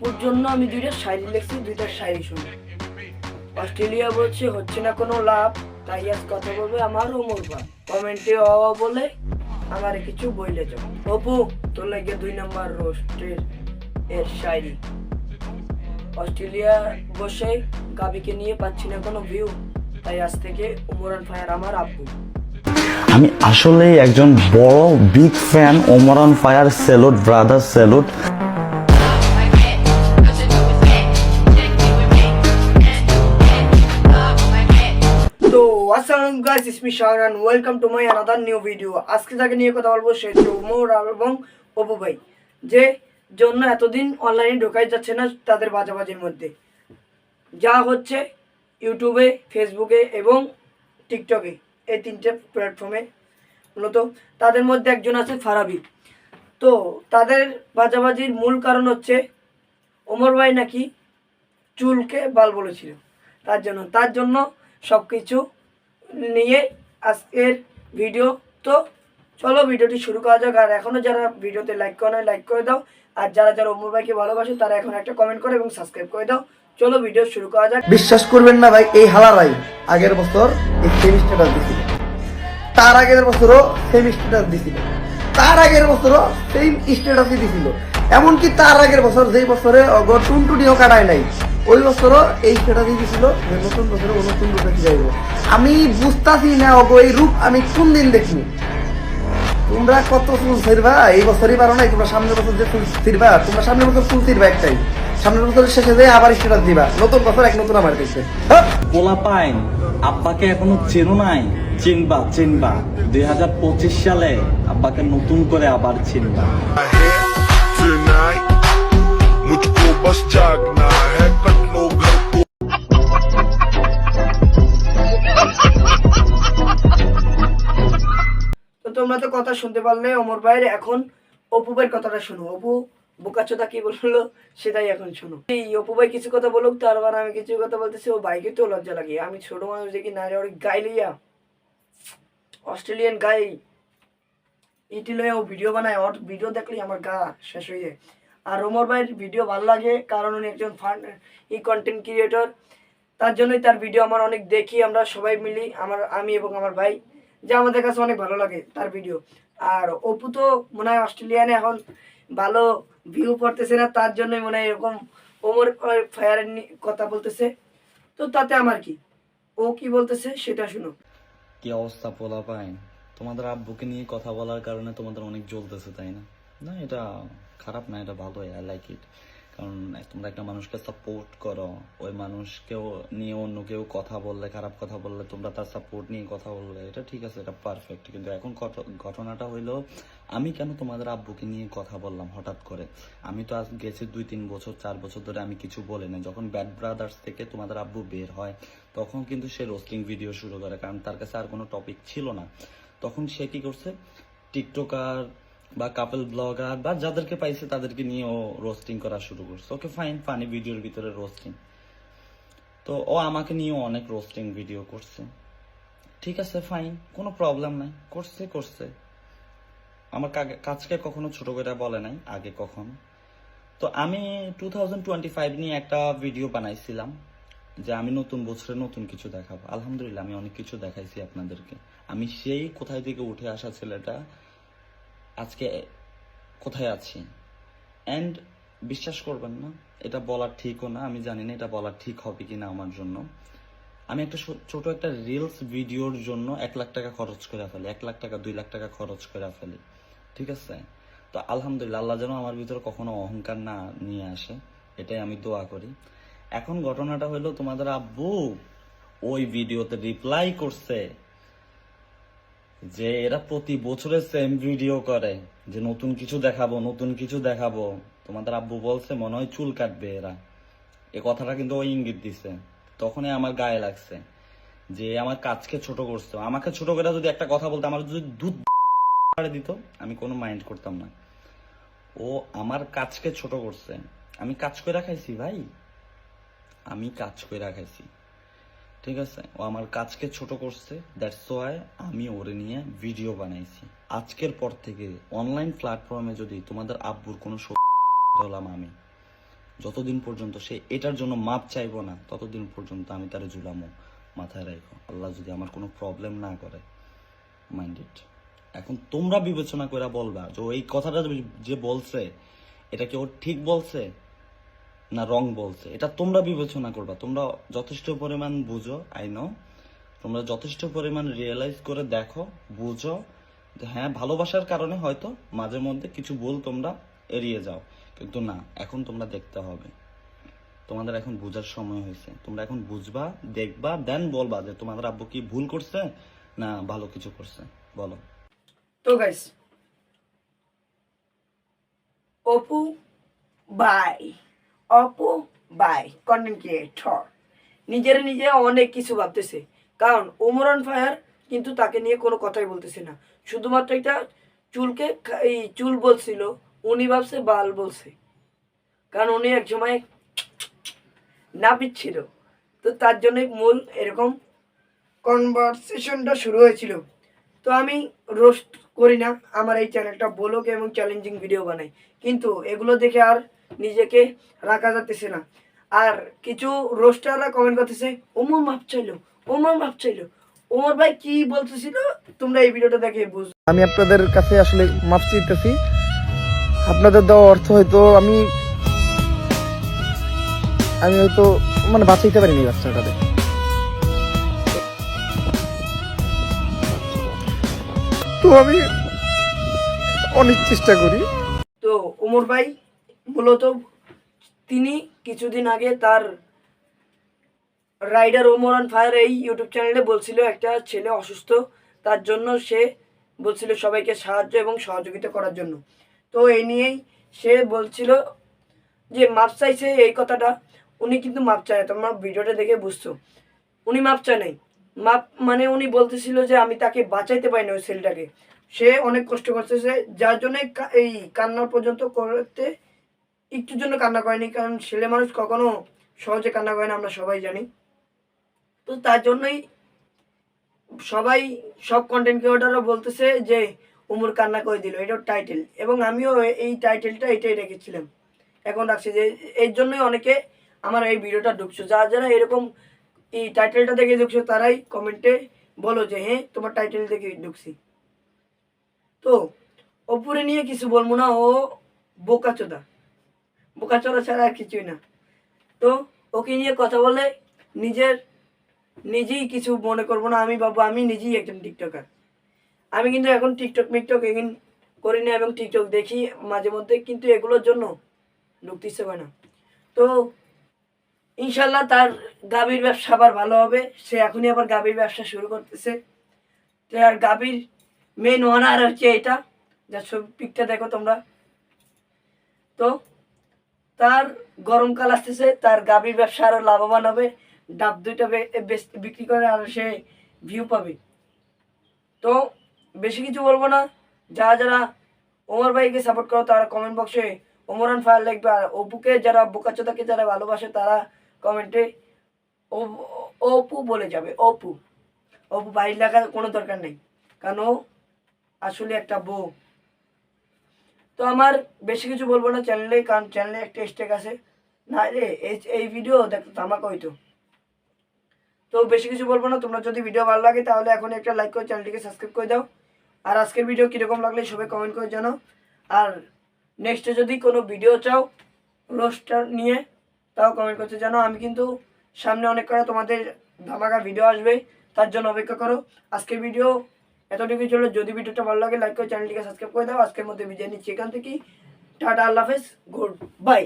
অপুর জন্য আমি দুইটা শায়রি লিখছি, দুইটা শায়রি শুনি। অস্ট্রেলিয়া বলছে, হচ্ছে না কোনো লাভ। তাই আজ কথা বলবে আমার ভাই। কমেন্টে অ বলে আমার কিছু বইলে যাও। অপু, তোর লাগে দুই নাম্বার রোস্টের এর শায়রি অস্ট্রেলিয়া বসে গাবিকে নিয়ে পাচ্ছি না কোনো ভিউ তাই আজ থেকে উমরান ফায়ার আমার আব্বু। আমি আসলেই একজন বড় big fan Omran fire salute brother salute আসসালাম guys ইসমি Shahran welcome to my another new video আজকে যাকে নিয়ে কথা বলব, সে হচ্ছে উমর এবং অপু ভাই, যে জন্য এতদিন অনলাইনে ঢোকাই যাচ্ছে না তাদের বাজাবাজির মধ্যে। যা হচ্ছে ইউটিউবে ফেসবুকে এবং টিকটকে এই তিনটে প্ল্যাটফর্মে মূলত তাদের মধ্যে একজন আছে ফারাবি। তো তাদের বাজাবাজির মূল কারণ হচ্ছে ওমর ভাই নাকি চুলকে বাল বলেছিল। তার জন্য তার জন্য সব কিছু নিয়ে আজকের ভিডিও তো চলো ভিডিওটি শুরু করা যাক। আর এখনও যারা ভিডিওতে লাইক করে নয় লাইক করে দাও। আর যারা যারা অমর ভাইকে ভালোবাসে, তারা এখন একটা কমেন্ট করে এবং সাবস্ক্রাইব করে দাও। চলো ভিডিও শুরু করা যাক। বিশ্বাস করবেন না ভাই, এই হালারাই আগের বছর এই সেম স্ট্যাটাস দিছিল। তার আগের বছরও সেমি স্ট্যাটাস দিছিল। তার আগের বছরও সেম স্ট্যাটাসই দিছিল। এমনকি তার আগের বছর, যেই বছরে, অগ, টুনটুনিও কাটায় নাই, ওই বছরও এই স্ট্যাটাসই দিছিল নতুন বছরে ও নতুন রূপে যাইব আমি বুঝতাছি না, অগ, এই রূপ আমি কোন দিন দেখব তোমরা কত ফুল ছিড়বা, এই বছরই পারো নাই, তোমরা সামনের বছর যে ফুল ছিড়বা, তোমরা সামনের বছর ফুল ছিড়বা একটাই। সামনের বছরের শেষে যে আবার স্ট্যাটাস দিবা। নতুন বছর এক নতুন আমার দেখবে। পোলা পাইন আব্বাকে এখনও চেনো নাই? চিনবা চিনবা। দুই হাজার পঁচিশ সালে আব্বাকে নতুন করে আবার চিনবা। তোমরা তো কথা শুনতে পারলে অমর ভাইয়ের এখন অপুবের কথাটা শুনো। অপু বোকাচোদা কি বলল সেটাই এখন শোনো। এই অপু ভাই কিছু কথা বলুক তারপর মানে আমি কিছু কথা বলতেছি ও ভাইকে তো লজ্জা লাগে। আমি ছোট মানুষ দেখি নারী ওর গাইলিয়া। অস্ট্রেলিয়ান গাই ইটি লইয়া ও ভিডিও বানায়। ওর ভিডিও দেখলেই আমার গা শেষ হয়ে যায়। আর ওমর ভাইয়ের ভিডিও ভালো লাগে, কারণ উনি একজন ফান ই কন্টেন্ট ক্রিয়েটর তার জন্যই তার ভিডিও আমার অনেক দেখি, আমরা সবাই মিলি, আমার, আমি এবং আমার ভাই, যা আমাদের কাছে অনেক ভালো লাগে তার ভিডিও আর অপু তো মনে হয় অস্ট্রেলিয়ানে এখন ভালো ভিউ পড়তেছে না, তার জন্যই মনে হয় এরকম ওমর ফায়ারের কথা বলতেছে। তো তাতে আমার কি? ও কি বলতেছে সেটা শুনো। কি অবস্থা পোলা পাইন? তোমাদের আব্বুকে নিয়ে কথা বলার কারণে তোমাদের অনেক জ্বলতেছে, তাই না? না, এটা খারাপ না, এটা ভালোই আই লাইক ইট কারণ তোমরা একটা মানুষকে সাপোর্ট করো। ওই মানুষকেও নিয়ে অন্য কেউ কথা বললে, খারাপ কথা বললে তোমরা তার সাপোর্ট নিয়ে কথা বললে। এটা ঠিক আছে, এটা পারফেক্ট কিন্তু এখন ঘট- ঘটনাটা হইল, আমি কেন তোমাদের আব্বুকে নিয়ে কথা বললাম হঠাৎ করে? আমি তো আজ গেছি দুই তিন বছর, চার বছর ধরে আমি কিছু বলি না যখন ব্যাড ব্রাদার্স থেকে তোমাদের আব্বু বের হয়, তখন কিন্তু সে রোস্টিং ভিডিও শুরু করে, কারণ তার কাছে আর কোনো টপিক ছিল না। তখন সে কি করছে? টিকটকার বা কাপল ব্লগার বা যাদেরকে পাইছে তাদেরকে নিয়ে ও রোস্টিং করা শুরু করছে। ওকে ফাইন ফানি ভিডিওর ভিতরে রোস্টিং তো ও আমাকে নিয়েও অনেক রোস্টিং ভিডিও করছে। ঠিক আছে ফাইন কোনো প্রবলেম নাই। করছে করছে। আমার কাজকে কখনো ছোট করে বলে নাই, আগে কখনো। তো আমি টু থাউজেন্ড টোয়েন্টি ফাইভ নিয়ে একটা ভিডিও বানাইছিলাম, যে আমি নতুন বছরে নতুন কিছু দেখাবো। আলহামদুলিল্লাহ, আমি অনেক কিছু দেখাইছি আপনাদেরকে। আমি সেই কোথায় থেকে উঠে আসা ছেলেটা আজকে কোথায় আছি? অ্যান্ড বিশ্বাস করবেন না, এটা বলা ঠিকও না, আমি জানি না এটা বলা ঠিক হবে কি না আমার জন্য। আমি একটা ছোট একটা রিলস ভিডিওর জন্য এক লাখ টাকা খরচ করে ফেলি, এক লাখ টাকা, দুই লাখ টাকা খরচ করে ফেলি, ঠিক আছে? তো আলহামদুলিল্লাহ, আল্লাহ যেন আমার ভিতরে কখনো অহংকার না নিয়ে আসে, এটাই আমি দোয়া করি। এখন ঘটনাটা হলো, তোমাদের আব্বু ওই ভিডিওতে রিপ্লাই করছে যে এরা প্রতি বছরে সেম ভিডিও করে, যে নতুন কিছু দেখাবো, নতুন কিছু দেখাবো। তোমাদের আব্বু বলছে, মনে হয় চুল কাটবে এরা। এ কথাটা কিন্তু ওই ইঙ্গিত দিছে। তখনই আমার গায়ে লাগছে যে আমার কাজকে ছোট করছে। আমাকে ছোট করে যদি একটা কথা বলতো, আমার যদি দুধ দিত, আমি কোনো মাইন্ড করতাম না। ও আমার কাজকে ছোট করছে। আমি কাজ করে রাখাইছি ভাই? আমি কাজ করে রাখাইছি ঠিক আছে? ও আমার কাজকে ছোট করছে দ্যাটস ওয়াই আমি ওরে নিয়ে ভিডিও বানাইছি। আজকের পর থেকে অনলাইন প্ল্যাটফর্মে যদি তোমাদের আব্বুর কোনো হলাম আমি, যতদিন পর্যন্ত সে এটার জন্য মাপ চাইব না, ততদিন পর্যন্ত আমি তার ঝুলামো মাথায় রাখো আল্লাহ যদি আমার কোনো প্রবলেম না করে মাইন্ডেড এখন তোমরা বিবেচনা করে বলবা যে ও এই কথাটা যে বলছে, এটা কি ও ঠিক বলছে? না রং বলছে। এটা তোমরা বিবেচনা করবা। তোমরা যথেষ্ট পরিমাণ বুঝো আই নো তোমরা যথেষ্ট পরিমাণ রিয়েলাইজ করে দেখো, বুঝো হ্যাঁ ভালোবাসার কারণে হয়তো মাঝে মধ্যে কিছু ভুল তোমরা এড়িয়ে যাও। কিন্তু না, এখন তোমরা দেখতে হবে। তোমাদের এখন বোঝার সময় হয়েছে। তোমরা এখন বুঝবা, দেখবা দেন বলবা যে তোমাদের আব্বু কি ভুল করছে না ভালো কিছু করছে। বলো। তো গাইস অপু বাই অপু, বাই কন্টেন্ট ক্রিয়েটর নিজের নিজে অনেক কিছু ভাবতেছে। কারণ ওমরান ফায়ার কিন্তু তাকে নিয়ে কোনো কথাই বলতেছে না। শুধুমাত্র এটা চুলকে এই চুল বলছিল, উনি ভাবছে বাল বলছে। কারণ উনি এক সময় নাপিত ছিল। তো তার জন্যই মূল এরকম কনভারসেশনটা শুরু হয়েছিল। তো আমি রোস্ট করি না। আমার এই চ্যানেলটা বলক এবং চ্যালেঞ্জিং ভিডিও বানাই। কিন্তু এগুলো দেখে আর নিজেকে রাখা যাচ্ছে না। আর কিছু রোস্টাররা কমেন্ট করতেছে ওমর মাপ চাইলো ওমর মাপ চাইলো। ওমর ভাই কি বলতেছিল তোমরা এই ভিডিওটা দেখে বুঝ আমি আপনাদের কাছে আসলে মাপ চাইতেছি। আপনাদের দেওয়া অর্থ হয়তো আমি আমি হয়তো মানে বাঁচাইতে পারিনি বাচ্চাটাকে। তো আমি অনেক চেষ্টা করি। তো ওমর ভাই মূলত তিনি কিছুদিন আগে তার রাইডার ওমর অন ফায়ার এই ইউটিউব চ্যানেলে বলছিল, একটা ছেলে অসুস্থ, তার জন্য সে বলছিল সবাইকে সাহায্য এবং সহযোগিতা করার জন্য। তো এই নিয়েই সে বলছিল যে, মাপ চাইছে এই কথাটা। উনি কিন্তু মাপ চায় না, তোমরা ভিডিওটা দেখে বুঝছ। উনি মাপ চায় নাই। মাপ মানে উনি বলতেছিল যে, আমি তাকে বাঁচাইতে পারি না ওই ছেলেটাকে। সে অনেক কষ্ট করতেছে, যার জন্য এই কান্না পর্যন্ত করতে একটুর জন্য কান্না করেনি, কারণ ছেলে মানুষ কখনো সহজে কান্না করে না, আমরা সবাই জানি। তো তার জন্যই সবাই সব কন্টেন্ট ক্রিয়েটাররা বলতেছে যে, উমর কান্না করে দিল। এটা টাইটেল এবং আমিও এই টাইটেলটা এটাই রেখেছিলাম। এখন রাখছি যে, এর জন্যই অনেকে আমার এই ভিডিওটা ঢুকছো। যারা যারা এরকম এই টাইটেলটা দেখে ঢুকছো, তারাই কমেন্টে বলো যে হ্যাঁ তোমার টাইটেল দেখে ঢুকছি। তো ওপরে নিয়ে কিছু বলব না, ও বোকাচোদা। বোকাচোদা ছাড়া আর কিছুই না। তো ওকে নিয়ে কথা বলে নিজের, নিজেই কিছু মনে করব না, আমি বাবু আমি নিজেই একজন টিকটকার। আমি কিন্তু এখন টিকটক মিকটক এখন করি না এবং টিকটক দেখি মাঝে মধ্যে, কিন্তু এগুলোর জন্য ঢুকতে ইচ্ছে করে না। তো ইনশাল্লাহ তার গাভীর ব্যবসা আবার ভালো হবে। সে এখনই আবার গাভীর ব্যবসা শুরু করতেছে। তো আর গাভীর মেন ওনার হচ্ছে এটা। যা ছবি পিকটা দেখো তোমরা। তো তার গরমকাল আসতেছে, তার গাভীর ব্যবসা আরও লাভবান হবে, ডাব দুইটা বিক্রি করে আর সে ভিউ পাবে। তো বেশি কিছু বলব না, যারা যারা ওমর ভাইকে সাপোর্ট করো তারা কমেন্ট বক্সে ওমরান ফায়ার লিখবে আর অপুকে যারা বোকাচোদাকে যারা ভালোবাসে তারা কমেন্টে অপু বলে যাবে, অপু। অপু বাইর লেখার কোনো দরকার নেই, কারণ আসলে একটা বউ। তো আমার বেশি কিছু বলব না চ্যানেলে কারণ চ্যানেলে একটা স্টেক আছে। না রে এই- ভিডিও দেখো তামাক হইতো। তো বেশি কিছু বলব না, তোমরা যদি ভিডিও ভালো লাগে তাহলে এখন একটা লাইক করে চ্যানেলটিকে সাবস্ক্রাইব করে দাও। আর আজকের ভিডিও কীরকম লাগলে সবাই কমেন্ট করে জানাও। আর নেক্সটে যদি কোনো ভিডিও চাও রোস্টার নিয়ে, তাও কমেন্ট করতে জানাও। আমি কিন্তু সামনে অনেক করে তোমাদের ধামাকা ভিডিও আসবে, তার জন্য অপেক্ষা করো। আজকের ভিডিও এতটুকুই ছিল যদি ভিডিওটা ভালো লাগে লাইক করে, চ্যানেলটিকে সাবস্ক্রাইব করে দাও। আজকের মধ্যে বিজয় নিচ্ছি এখান থেকে টাটা, আল্লাহ হাফেজ। Good bye.